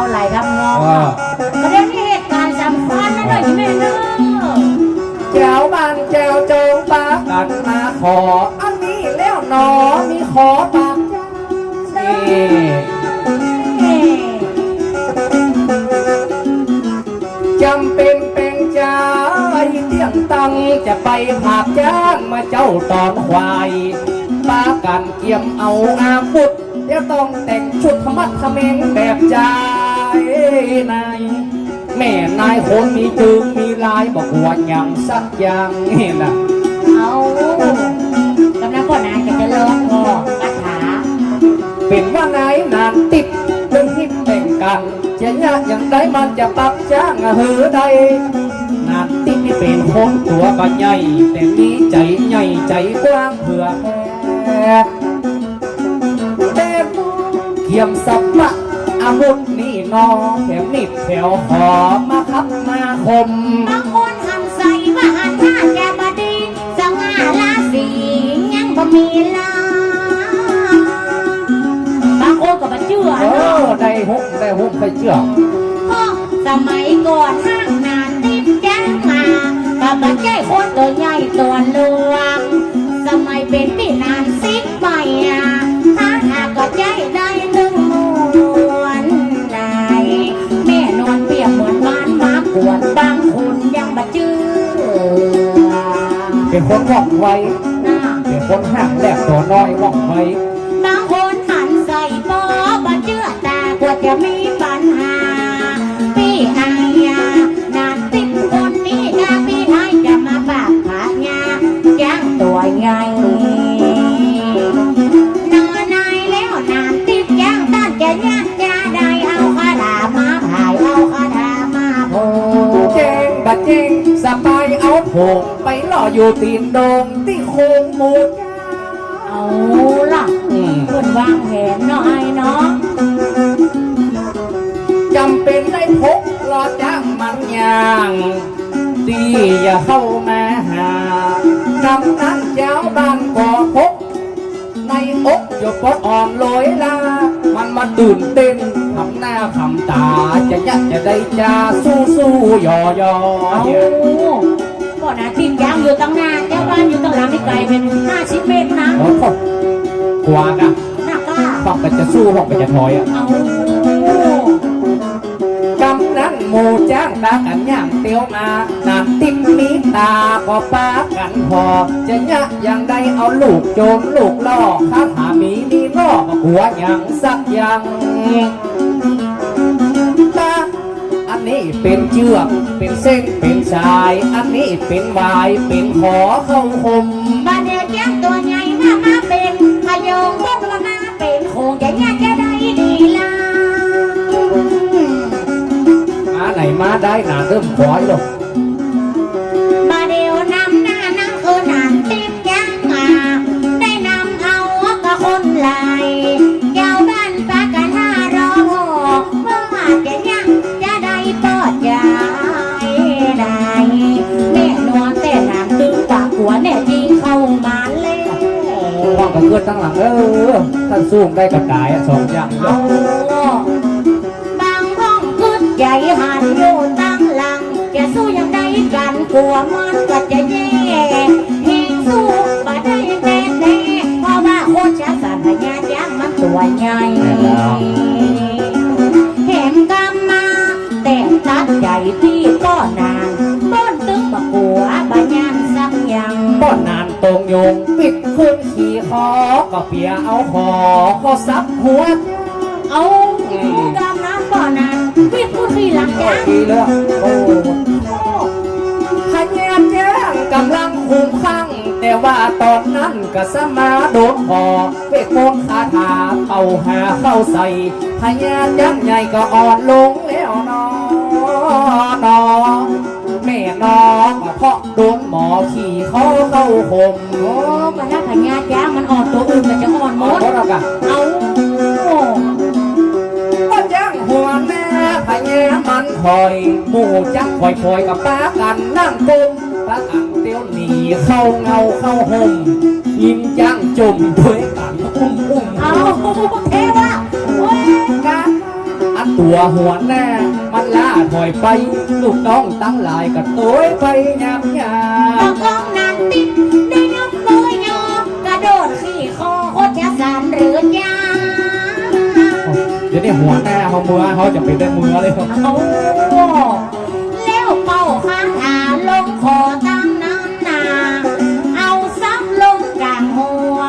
เอาไหลรับงอว่าก็เรื่องนี้เหตุการณ์สำคัญนะหน่อยแม่เนอะแจวบ้านแจวโจงปากันมาขอ อันนี้แล้วหนอมีขอปากนี่เอ๊ะจำเป็นเป็นใจเที่ยงตังจะไปผากจ้างมาเจ้าตอนควายปากันเกี่ยมเอาอาพุธเดี๋ยวต้องแต่งชุดขมัดเขมงแบบใจ นายแม่นายคนมีจึงมีลายบอกว่าอย่างสักอย่างนี่นะเอากำลังก่อนนานก็จะร้องพอคาถาเป็นว่านายนานติดตึงฮิตแต่งกันจะยากอย่างใดมันจะปักจ้างเหือใดนานติดนี่เป็นคนตัวก็ใหญ่แต่มีใจใหญ่ใจกว้างเผื่อแผ่แต่เขียมสับปะอาวุธ นี่นอแถมนิดแถวขอมาคับมาคม บางคนหันใส่ว่าหันหน้าแกบดีสง่าราศียังบ่มีลาบางคนก็บ่เชื่อเอเนาะอได้หกได้หกไปเชื่อเพราะสมัยก่อนห้างนานติดแจ้งมากับบัใจคนตัวใหญ่ตัวลวง สมัยเป็นปีนานสิบใบอะถ้าหากก็ใจได้ เป็นคนว่องไวนะเป็นคนห่างแหลกตัวน้อยว่องไวบางคนหันใส่ปอบ่เชื่อแต่กว่าจะมีปัญหาพี่อายานานติดคนนี้นะพี่ไทยจะมาปากผายาจ้างตัวใหญ่นอนายแล้วนานติดย่างต้านจะยากจะได้เอาคาถามาผายเอาคาถามาโพเจงบัดเจงสบายเอาโผงไปล่ ออยู่ตีนโดงที่โคงหมูจ้าเอาล่ะอืมเพิ่นวางแผนเนาะไอ้เนาะจำเป็นได้พกรอจ้างมันยางดีอย่าเข้ามาหากำนั้นเจ้าบ้านก่อพกในอกอย่าปดอ่อนลอยลา มันมาตื่นเต้นทำหน้าทำตา จะยักจะได้จาสู้สู้ยอยอ เอาเดี๋ยวก่อ นนะติดยางอยู่ตั้งหน้าเจ้าบ้านอยู่ตั้งหลังนี่ไกลเป็น50เมตรนะโอ้โหกวางอะหน้ากล้าฟังก็จะสู้ฟังก็จะถอยอะเอากำนั้นหมูจ้างตากันย่างเตียวมานานติมมีตาก็ป้ากันพอ จะยะอย่างใดเอาลูกโจรลูกล่อข้าถามีมีล่อก็หัวอย่างสักอย่างตาอันนี้เป็นเชือก เป็นเส้นเป็นสาย อันนี้เป็นวายเป็นขอเข้าคมบ้านเดียวแจ้งตัวใหญ่มามาเป็นพะโยงพวกละมาเป็นคงจะยากจะได้ดีละมาไหนมาได้หนาเริ่มขอยหร เกิดตั้งหลังเออท่านสู้ได้กับตายสองอย่างเด้เอาบางห้องกึดใหญ่หันอยู่ตั้งหลัง จะสู้ยังได้กันกลัวมันก็จะแย่เฮงสู้บ่ได้แน่แน่เพราะว่าโคชะสันพญาจ้างมันตัวใหญ่ ขึ้นขี่คอก็เปียเอาคอก็ซับหัวเอาดูกำนั้นบ่อนานวิ่งพูดทีหลังโอ้จ้าดีเลยโอ้พญาแจ้งกำลังคุ้มข้างแต่ว่าตอนนั้นก็สมาโดนคอเวทมนต์คาถาเอาหาเข้าใส่พญาแจ้งใหญ่ก็อ่อนลง ขี่เขาเข้าคมโอ้มันน่าพญาจ้างมันอ่อนตัวอื่นมันจะอ่อนหมหมดดแล้วกันเอาก็จ้างหัวแม่พญามันคอยหมู่จังคอยคอยกับป้ากันนั่งกุมป้ากันเตียวหนีเข้าเงาเข้าห่มยิงจังจุ่มด้วยกันอุ้มอุ้มเอา ตัวหัวหน้ามันล่าถอยไป ลูกน้องตั้งหลายก็ตัวไปยามยาตะกองนานติดได้น้ำมือยอกระโดดขี่คอโคตรจะสานหรือยาเดี๋ยวนี้หัวหน้าเขาเมือเขาจะเป็นได้เมือเลยเอาแล้วเป่าข้างหาลงคอตั้งน้ำนา เอาซับลงกลางหัว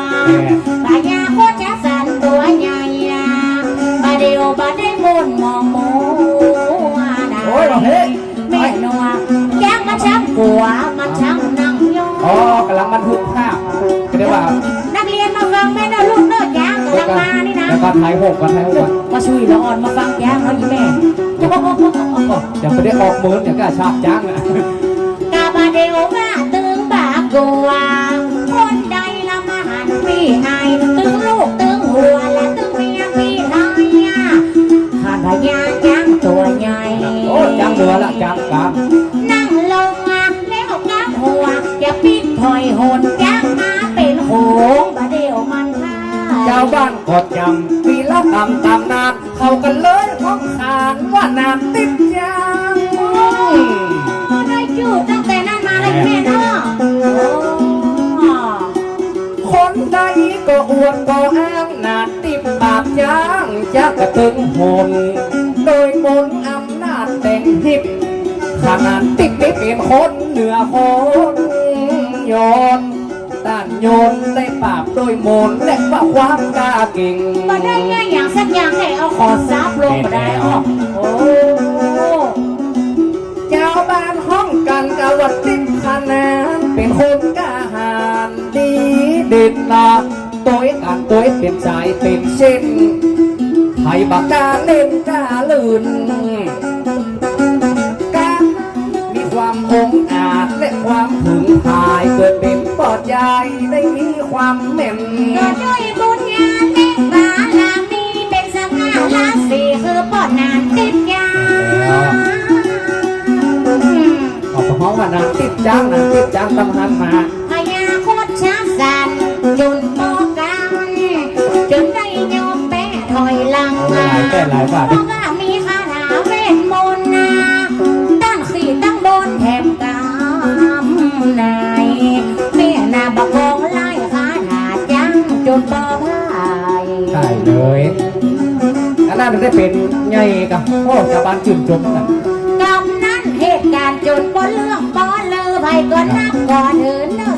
นี่นะแล้วก็ถ่ายหกก็ถ่ายหกก่อนมาช่วยละอ่อนมาฟังยางเขาอีแม่อย่าไปได้ออกมืออย่างก็ชาบจ้างอะกาบาเดียวว่าตึงบากกัวคนใดละมาหันพี่ไอตึงลูกตึงหัวและตึงเมียพี่ไทยอะหาพญาจ้างตัวใหญ่โอ้จ้างเรือละจ้างกลางนั่งลงอะแล้วกับหัวอย่าปิดถอยหนจ้างมาเป็นโหงบาเดียวมันท่าเจ้าบ้านกดจำปีละ ตำตำนานเข้ากันเลยของขานว่าน้ำติดยางได้จูดตั้งแต่นั้นมาเลยแม่เนาะคนใดก็อวดก็อ้างนาติดปากย่างจะกระตึงหนโดยมนอำนาจแต่งหิบขนาดติดไม่เป็นคนเหนือคนโยนต้าน โยนได้ปราบโดยมนต์และว่าความกล้าเก่งมาได้ง่ายอย่างสักอย่างให้เอาขอซับลงมาได้อ้อโอ้เจ้าบ้านห้องกันกะวัดติดขนาดเป็นคนกล้าหาญดีเด่นละตัวกันตัวเป็นสายเป็นเส้นให้บักกาเล่นกาลื่น มี เลยอันนั้นได้เป็นไงกับโอ้ชาวบ้านชื่นชมกันกำนั้นเหตุการณ์จนบ่เรื่องบ่เลอไปก่อนนับก่อนอื่นเนอ